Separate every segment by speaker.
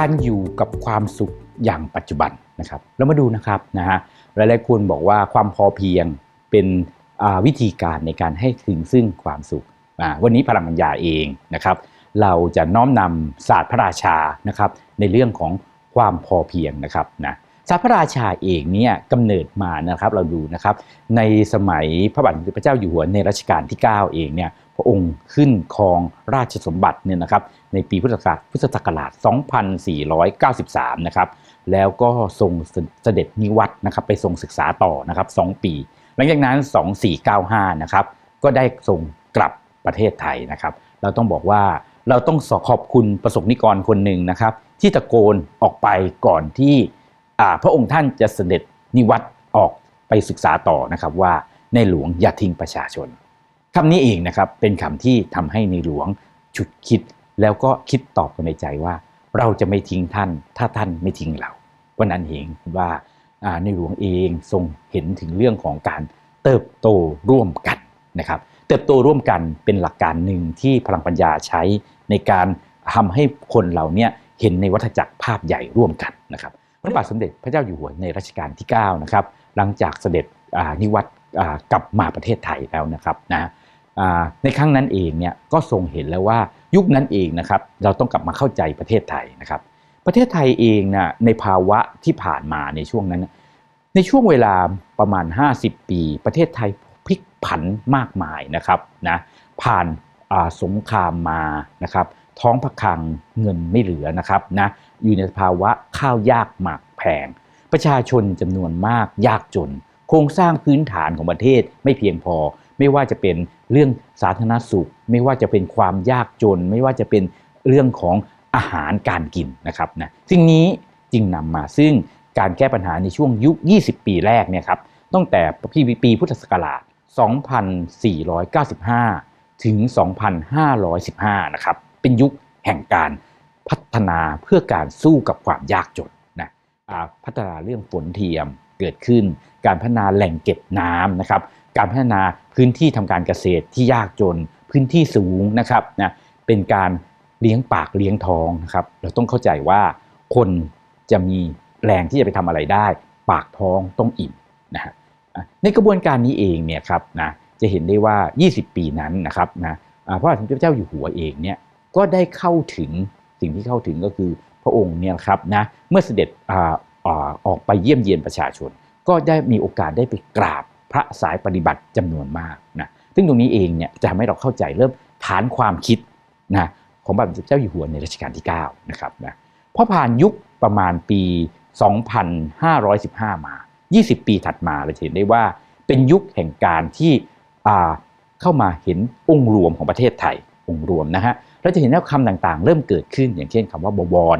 Speaker 1: การอยู่กับความสุขอย่างปัจจุบันนะครับเรามาดูนะครับนะฮะหลายๆคนบอกว่าความพอเพียงเป็นวิธีการในการให้ถึงซึ่งความสุข วันนี้พลังปัญญาเองนะครับ เราจะน้อมนำศาสตร์พระราชานะครับในเรื่องของความพอเพียงนะครับนะ ศาสตร์พระราชาเองเนี่ยกำเนิดมานะครับเราดูนะครับในสมัยพระบาทสมเด็จพระเจ้าอยู่หัวในรัชกาลที่ 9 เองเนี่ยพระองค์ขึ้นครองราชสมบัติเนี่ยนะครับในปีพุทธศักราชพุทธศักราช 2493 นะครับแล้วก็ทรงเสด็จนิวัตนะครับไปทรงศึกษาต่อนะครับ 2 ปี หลังจากนั้น 2495 นะครับก็ได้ทรงกลับประเทศไทยนะครับ เราต้องบอกว่าเราต้องสอขอบคุณประสบนิกรคนหนึ่งนะครับ ที่ตะโกนออกไปก่อนที่ พระองค์ท่านจะเสด็จนิวัตออกไปศึกษาต่อนะครับว่าในหลวงอย่าทิ้งประชาชนคำนี้เองนะครับเป็นคำที่ทำให้ในหลวงฉุดคิดแล้วก็คิดตอบกันในใจว่า เราจะไม่ทิ้งท่าน ถ้าท่านไม่ทิ้งเราวันนั้นเองว่าในหลวงเองทรงเห็นถึงเรื่องของการเติบโตร่วมกันนะครับเติบโตร่วมกันเป็นหลักการหนึ่งที่พลังปัญญาใช้ในการทำให้คนเราเนี่ยเห็นในวัฏจักรภาพใหญ่ร่วมกันนะครับ พระบาทสมเด็จพระเจ้าอยู่หัวในรัชกาลที่9นะครับหลังจากเสด็จนิวัตกลับมาประเทศไทยแล้วนะครับนะในครั้งนั้นเองเนี่ยก็ทรงเห็นแล้วว่ายุคนั้นเองนะครับเราต้องกลับมาเข้าใจประเทศไทยนะครับ ประเทศไทยเองนะในภาวะที่ผ่านมาในช่วงนั้น ในช่วงเวลาประมาณ 50 ปี ประเทศไทยพลิกผันมากมายนะครับนะผ่านสงครามมานะครับท้องพระคังเงินไม่เหลือนะครับนะ อยู่ในภาวะข้าวยากหมากแพง ประชาชนจำนวนมากยากจน โครงสร้างพื้นฐานของประเทศไม่เพียงพอ ไม่ว่าจะเป็นเรื่องสาธารณสุข ไม่ว่าจะเป็นความยากจน ไม่ว่าจะเป็นเรื่องของอาหารการกินนะครับนะสิ่งนี้จึงนำมาซึ่งการแก้ปัญหาในช่วงยุค 20 ปีแรกเนี่ยครับตั้งแต่ปีปีพุทธศักราช 2495 ถึง 2515 นะครับ เป็นยุคแห่งการ พัฒนาเพื่อการสู้กับความยากจนนะพัฒนาเรื่องฝนเทียมเกิดขึ้น การพัฒนาแหล่งเก็บน้ำนะครับ การพัฒนาพื้นที่ทำการเกษตรที่ยากจน พื้นที่สูงนะครับนะเป็นการเลี้ยงปากเลี้ยงท้องนะครับ เราต้องเข้าใจว่าคนจะมีแรงที่จะไปทำอะไรได้ ปากท้องต้องอิ่มนะฮะในกระบวนการนี้เองเนี่ยครับนะจะเห็นได้ว่า 20 ปีนั้นนะครับนะพระบาทสมเด็จพระเจ้าอยู่หัวเองเนี่ยก็ได้เข้าถึง สิ่งที่เข้าถึงก็คือพระองค์เนี่ยครับนะเมื่อเสด็จออกไปเยี่ยมเยียนประชาชน ก็ได้มีโอกาสได้ไปกราบพระสายปฏิบัติจำนวนมากนะซึ่งตรงนี้เองเนี่ยจะทำให้เราเข้าใจเริ่มฐานความคิดนะของพระบาทสมเด็จพระเจ้าอยู่หัวในรัชกาลที่9นะครับนะพอผ่านยุคประมาณปี 2515 มา 20 ปีถัดมาเราเห็นได้ว่าเป็นยุคแห่งการที่เข้ามาเห็นองค์รวมของประเทศไทยองค์รวมนะฮะ เราจะเห็นว่าคำต่างๆ เริ่มเกิดขึ้น อย่างเช่นคำว่าบวร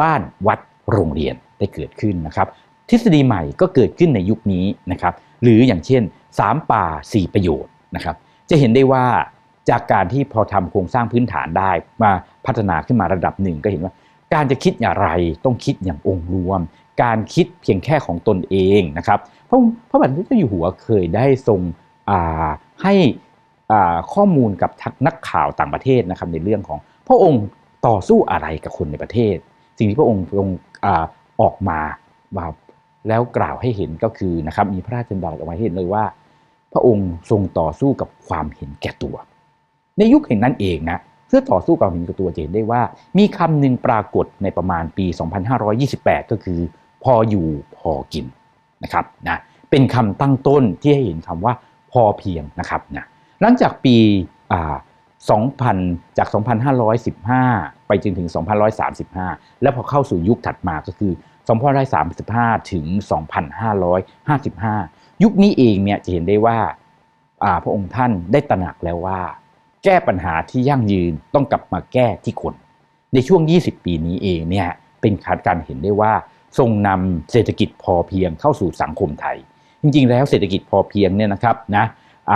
Speaker 1: บ้านวัดโรงเรียนได้เกิดขึ้นนะครับ ทฤษฎีใหม่ก็เกิดขึ้นในยุคนี้นะครับ หรืออย่างเช่น 3 ป่า 4 ประโยชน์นะครับ จะเห็นได้ว่าจากการที่พอทำโครงสร้างพื้นฐานได้มาพัฒนาขึ้นมาระดับหนึ่งก็เห็นว่า การจะคิดอย่างไรต้องคิดอย่างองค์รวม การคิดเพียงแค่ของตนเองนะครับพระพระบาทสมเด็จพระเจ้าอยู่หัวเคยได้ทรงให้ ข้อมูลกับนักข่าวต่างประเทศนะครับในเรื่องของ พระองค์ต่อสู้อะไรกับคนในประเทศ สิ่งที่พระองค์ทรงอออกมาว่าแล้วกล่าวให้เห็นก็คือนะครับมีพระราชดำรัสออกมาให้เห็นเลยว่า พระองค์ทรงต่อสู้กับความเห็นแก่ตัว ในยุคแห่งนั้นเองนะเพื่อต่อสู้กับความเห็นแก่ตัวจะเห็นได้ว่า มีคำหนึ่งปรากฏในประมาณปี 2528 ก็คือ พออยู่พอกินนะครับนะเป็นคำตั้งต้นที่ให้เห็นคำว่าพอเพียงนะครับนะ หลังจากปี2000 จาก 2515 ไปจนถึง 2535 แล้วพอเข้าสู่ยุคถัดมาก็คือ 2535 ถึง 2555 ยุคนี้เองเนี่ยจะเห็นได้ว่าพระองค์ท่านได้ตระหนักแล้วว่า แก้ปัญหาที่ยั่งยืนต้องกลับมาแก้ที่คน ในช่วง 20 ปีนี้เองเนี่ยเป็นการเห็นได้ว่า ทรงนำเศรษฐกิจพอเพียงเข้าสู่สังคมไทย จริงๆ แล้วเศรษฐกิจพอเพียงเนี่ยนะครับนะ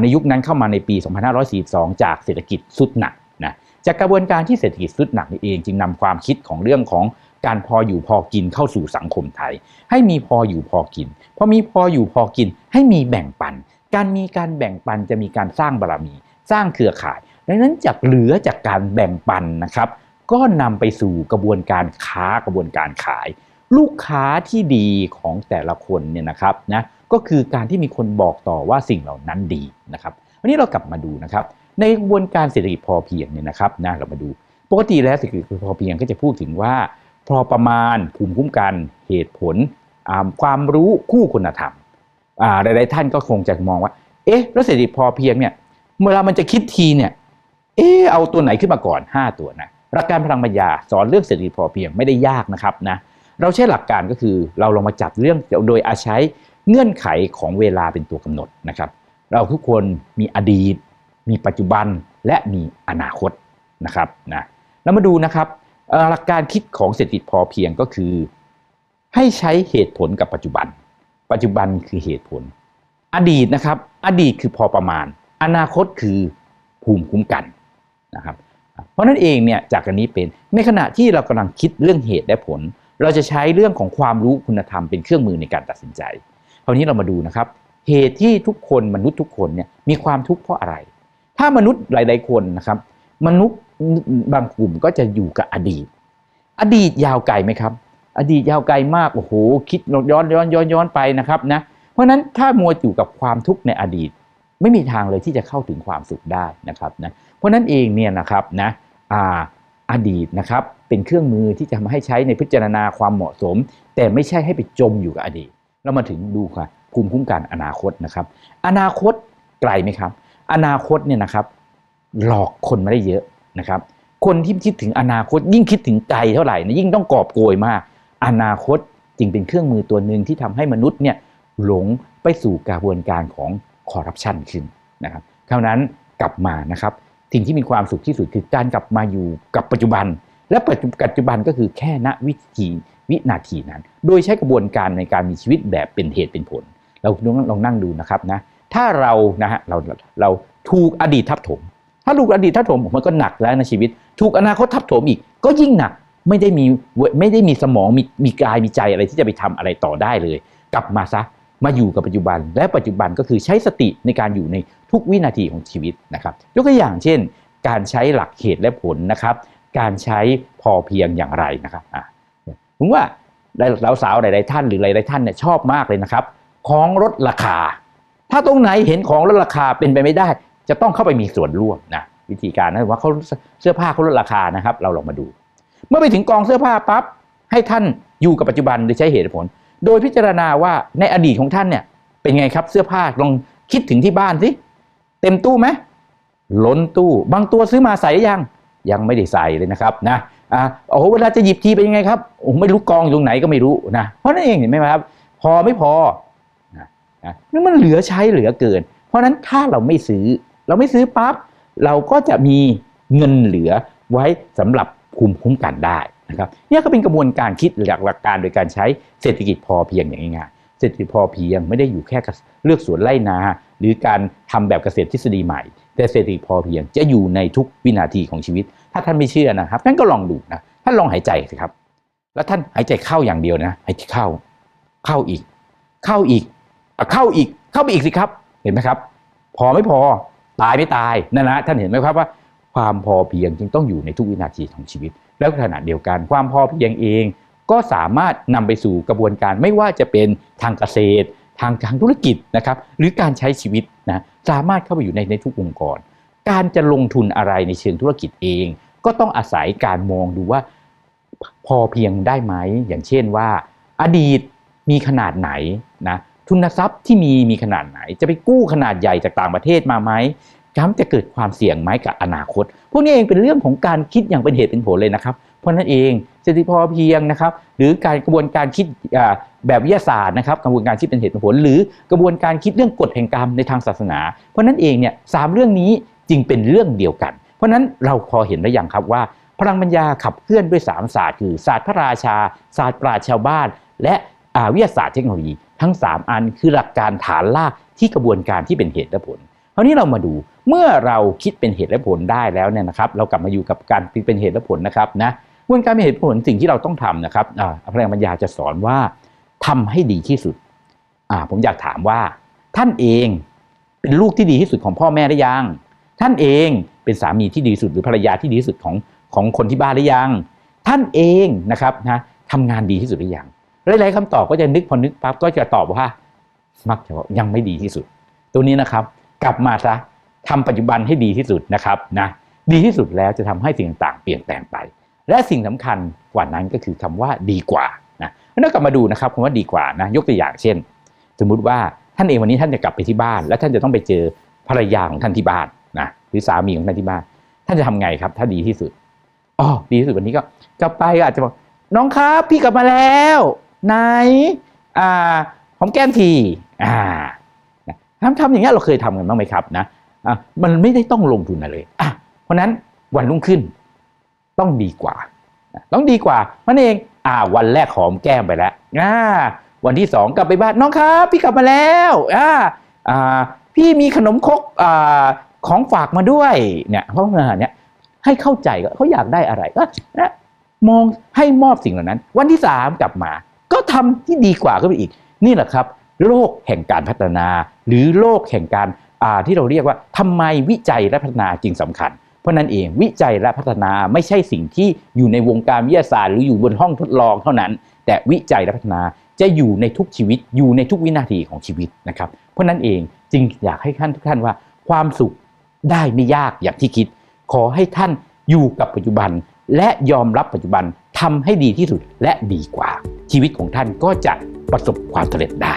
Speaker 1: ในยุคนั้นเข้ามาในปี 2542 จากเศรษฐกิจสุดหนักนะจากกระบวนการที่เศรษฐกิจสุดหนักนี่เอง จึงนำความคิดของเรื่องของการพออยู่พอกินเข้าสู่สังคมไทย ให้มีพออยู่พอกินพอมีพออยู่พอกิน ให้มีแบ่งปัน การมีการแบ่งปันจะมีการสร้างบารมี สร้างเครือข่าย ดังนั้นจากเหลือจากการแบ่งปันนะครับ ก็นำไปสู่กระบวนการค้ากระบวนการขาย ลูกค้าที่ดีของแต่ละคนเนี่ยนะครับนะก็คือการที่มีคนบอกต่อว่าสิ่งเหล่านั้นดีนะครับ วันนี้เรากลับมาดูนะครับ ในกระบวนการเศรษฐกิจพอเพียงเนี่ยนะครับนะเรามาดู ปกติแล้วเศรษฐกิจพอเพียงก็จะพูดถึงว่า พอประมาณภูมิคุ้มกันเหตุผล ความรู้คู่คุณธรรมอ่าหลายๆท่านก็คงจะมองว่า เอ๊ะแล้วเศรษฐกิจพอเพียงเนี่ยเวลามันจะคิดทีเนี่ยเอ๊ะเอาตัวไหนขึ้นมาก่อน 5 ตัวนะหลักการพลังปัญญาสอนเรื่องเศรษฐกิจพอเพียงไม่ได้ยากนะครับนะ เราใช้หลักการก็คือเราลองมาจับเรื่องโดยอาใช้เงื่อนไขของเวลาเป็นตัวกำหนดนะครับ เราทุกคนมีอดีต มีปัจจุบันและมีอนาคตนะครับนะแล้วมาดูนะครับหลักการคิดของเศรษฐกิจพอเพียงก็คือ ให้ใช้เหตุผลกับปัจจุบัน ปัจจุบันคือเหตุผล อดีตนะครับ อดีตคือพอประมาณ อนาคตคือภูมิคุ้มกันนะครับ เพราะนั่นเองเนี่ยจากอันนี้เป็นในขณะที่เรากำลังคิดเรื่องเหตุและผล เราจะใช้เรื่องของความรู้คุณธรรมเป็นเครื่องมือในการตัดสินใจคราวนี้เรามาดูนะครับ เหตุที่ทุกคนมนุษย์ทุกคนเนี่ยมีความทุกข์เพราะอะไร ถ้ามนุษย์หลาย ๆคนนะครับมนุษย์บางกลุ่มก็จะอยู่กับอดีต อดีตยาวไกลไหมครับ อดีตยาวไกลมากโอ้โหคิดย้อนย้อนย้อนย้อนไปนะครับนะเพราะฉะนั้นถ้ามัวอยู่กับความทุกข์ในอดีต ไม่มีทางเลยที่จะเข้าถึงความสุขได้นะครับนะเพราะฉะนั้นเองเนี่ยนะครับนะอ่า อดีตนะครับ เป็นเครื่องมือที่จะมาให้ใช้ในพิจารณาความเหมาะสม แต่ไม่ใช่ให้ไปจมอยู่กับอดีตเรามาถึงดูค่ะภูมิคุ้มกันอนาคตนะครับ อนาคตไกลไหมครับ อนาคตเนี่ยนะครับ หลอกคนมาได้เยอะนะครับ คนที่คิดถึงอนาคต ยิ่งคิดถึงไกลเท่าไหร่นะยิ่งต้องกอบโกยมาก อนาคตจึงเป็นเครื่องมือตัวหนึ่งที่ทำให้มนุษย์เนี่ยหลงไปสู่กระบวนการของคอร์รัปชันขึ้นนะครับเท่านั้นกลับมานะครับ สิ่งที่มีความสุขที่สุดคือการกลับมาอยู่กับปัจจุบัน และปัจจุบันก็คือแค่ณวิธีวินาทีนั้น โดยใช้กระบวนการในการมีชีวิตแบบเป็นเหตุเป็นผล เราลองนั่งดูนะครับนะถ้าเรานะฮะเราเราถูกอดีตทับถม ถ้าถูกอดีตทับถมมันก็หนักแล้วในชีวิต ถูกอนาคตทับถมอีก ก็ยิ่งหนักไม่ได้มีไม่ได้มีสมองมีมีกายมีใจอะไรที่จะไปทำอะไรต่อได้เลย กลับมาซะ มาอยู่กับปัจจุบัน และปัจจุบันก็คือใช้สติในการอยู่ในทุกวินาทีของชีวิตนะครับ ยกตัวอย่างเช่น การใช้หลักเหตุและผลนะครับ การใช้พอเพียงอย่างไรนะครับผมว่าเราสาวหลายๆท่านหรือหลายๆท่านเนี่ยชอบมากเลยนะครับ ของลดราคา ถ้าตรงไหนเห็นของลดราคาเป็นไปไม่ได้ จะต้องเข้าไปมีส่วนร่วมนะวิธีการนะว่าเขาเสื้อผ้าเขาลดราคานะครับ เราลองมาดู เมื่อไปถึงกองเสื้อผ้าปั๊บให้ท่านอยู่กับปัจจุบันโดยใช้เหตุผล โดยพิจารณาว่าในอดีตของท่านเนี่ยเป็นไงครับเสื้อผ้าลองคิดถึงที่บ้านสิเต็มตู้ไหมล้นตู้ บางตัวซื้อมาใส่ยังยังไม่ได้ใส่เลยนะครับนะอ่าโอ้โหเวลาจะหยิบทีเป็นยังไงครับโอ้ไม่รู้กองอยู่ตรงไหนก็ไม่รู้นะเพราะนั่นเองเห็นไหมครับ พอไม่พอนะนะนั่นมันเหลือใช้เหลือเกิน เพราะฉะนั้นถ้าเราไม่ซื้อ เราไม่ซื้อปั๊บเราก็จะมีเงินเหลือไว้สำหรับคุมคุ้มกันได้ นะครับเนี่ยก็เป็นกระบวนการคิดหลักหลักการโดยการใช้เศรษฐกิจพอเพียงอย่างง่ายๆเศรษฐกิจพอเพียงไม่ได้อยู่แค่เลือกสวนไร่นา หรือการทำแบบเกษตรทฤษฎีใหม่ แต่เศรษฐกิจพอเพียงจะอยู่ในทุกวินาทีของชีวิต ถ้าท่านไม่เชื่อนะครับท่านก็ลองดูนะท่านลองหายใจสิครับ แล้วท่านหายใจเข้าอย่างเดียวนะหายใจเข้าเข้าอีก เข้าอีกเข้าอีกเข้าไปอีกสิครับ เห็นไหมครับ พอไม่พอตายไม่ตายนั่นนะท่านเห็นไหมครับว่า ความพอเพียงจึงต้องอยู่ในทุกวินาทีของชีวิต แล้วขณะเดียวกันความพอเพียงเอง ก็สามารถนำไปสู่กระบวนการไม่ว่าจะเป็นทางเกษตร ทางทางธุรกิจนะครับหรือการใช้ชีวิตนะสามารถเข้าไปอยู่ในในทุกองค์กร การจะลงทุนอะไรในเชิงธุรกิจเอง ก็ต้องอาศัยการมองดูว่าพอเพียงได้ไหม อย่างเช่นว่า อดีตมีขนาดไหนนะทุนทรัพย์ที่มีมีขนาดไหน จะไปกู้ขนาดใหญ่จากต่างประเทศมาไหม ย้ำจะเกิดความเสี่ยงไหมกับอนาคต พวกนี้เองเป็นเรื่องของการคิดอย่างเป็นเหตุเป็นผลเลยนะครับ เพราะนั้นเองเศรษฐกิจพอเพียงนะครับ หรือการกระบวนการคิดแบบวิทยาศาสตร์นะครับ กระบวนการคิดเป็นเหตุเป็นผล หรือกระบวนการคิดเรื่องกฎแห่งกรรมในทางศาสนา เพราะนั้นเองเนี่ยสามเรื่องนี้จึงเป็นเรื่องเดียวกัน เพราะนั้นเราพอเห็นได้ยังครับว่า พลังปัญญาขับเคลื่อนด้วยสามศาสตร์คือศาสตร์พระราชา ศาสตร์ปราชญ์ชาวบ้าน และวิทยาศาสตร์เทคโนโลยี ทั้ง 3 อันคือหลักการฐานลากที่กระบวนการที่เป็นเหตุและผล คราวนี้เรามาดูเมื่อเราคิดเป็นเหตุและผลได้แล้วเนี่ยนะครับ เรากลับมาอยู่กับการเป็นเหตุและผลนะครับนะกระบวนการเป็นเหตุผลสิ่งที่เราต้องทำนะครับพลังปัญญาจะสอนว่าทำให้ดีที่สุดผมอยากถามว่า ท่านเองเป็นลูกที่ดีที่สุดของพ่อแม่หรือยัง ท่านเองเป็นสามีที่ดีที่สุดหรือภรรยาที่ดีที่สุดของของคนที่บ้านหรือยัง ท่านเองนะครับนะทำงานดีที่สุดหรือยังหลายๆคำตอบก็จะนึกพอนึกปั๊บก็จะตอบว่า มักจะว่ายังไม่ดีที่สุด ตัวนี้นะครับ กลับมาซะทำปัจจุบันให้ดีที่สุดนะครับนะดีที่สุดแล้วจะทำให้สิ่งต่างๆ เปลี่ยนแปลงไป และสิ่งสำคัญกว่านั้นก็คือคำว่าดีกว่านะแล้วกลับมาดูนะครับคำว่าดีกว่านะยกตัวอย่างเช่น สมมุติว่าท่านเองวันนี้ท่านจะกลับไปที่บ้าน แล้วท่านจะต้องไปเจอภรรยาของท่านที่บ้านนะหรือสามีของท่านที่บ้าน ท่านจะทำไงครับ ถ้าดีที่สุดอ๋อดีที่สุดวันนี้ก็กลับไปก็อาจจะบอกน้องครับพี่กลับมาแล้วไหนอ่าหอมแก้มทีอ่า ทำทำอย่างเงี้ยเราเคยทำกันบ้างไหมครับนะอะมันไม่ได้ต้องลงทุนอะไรเลยอะเพราะนั้นวันรุ่งขึ้นต้องดีกว่า ต้องดีกว่ามันเองอ่าวันแรกหอมแก้มไปแล้วอ่าวันที่สองกลับไปบ้านน้องครับพี่กลับมาแล้วอ่าอ่าพี่มีขนมครกอ่าของฝากมาด้วยเนี่ยเพราะว่าเนี่ยให้เข้าใจก็เขาอยากได้อะไรก็นะมองให้มอบสิ่งเหล่านั้น วันที่สามกลับมา ก็ทำที่ดีกว่าขึ้นไปอีก นี่แหละครับ โลกแห่งการพัฒนา หรือโลกแห่งการาที่เราเรียกว่าทำไมวิจัยและพัฒนาจึงสำคัญ เพราะนั้นเองวิจัยและพัฒนาไม่ใช่สิ่งที่อยู่ในวงการวิทยาศาสตร์ หรืออยู่บนห้องทดลองเท่านั้น แต่วิจัยและพัฒนาจะอยู่ในทุกชีวิตอยู่ในทุกวินาทีของชีวิตนะครับ เพราะนั้นเองจึงอยากให้ท่านทุกท่านว่า ความสุขได้ไม่ยากอย่างที่คิด ขอให้ท่านอยู่กับปัจจุบัน และยอมรับปัจจุบันทำให้ดีที่สุดและดีกว่า ชีวิตของท่านก็จะประสบความสำเร็จได้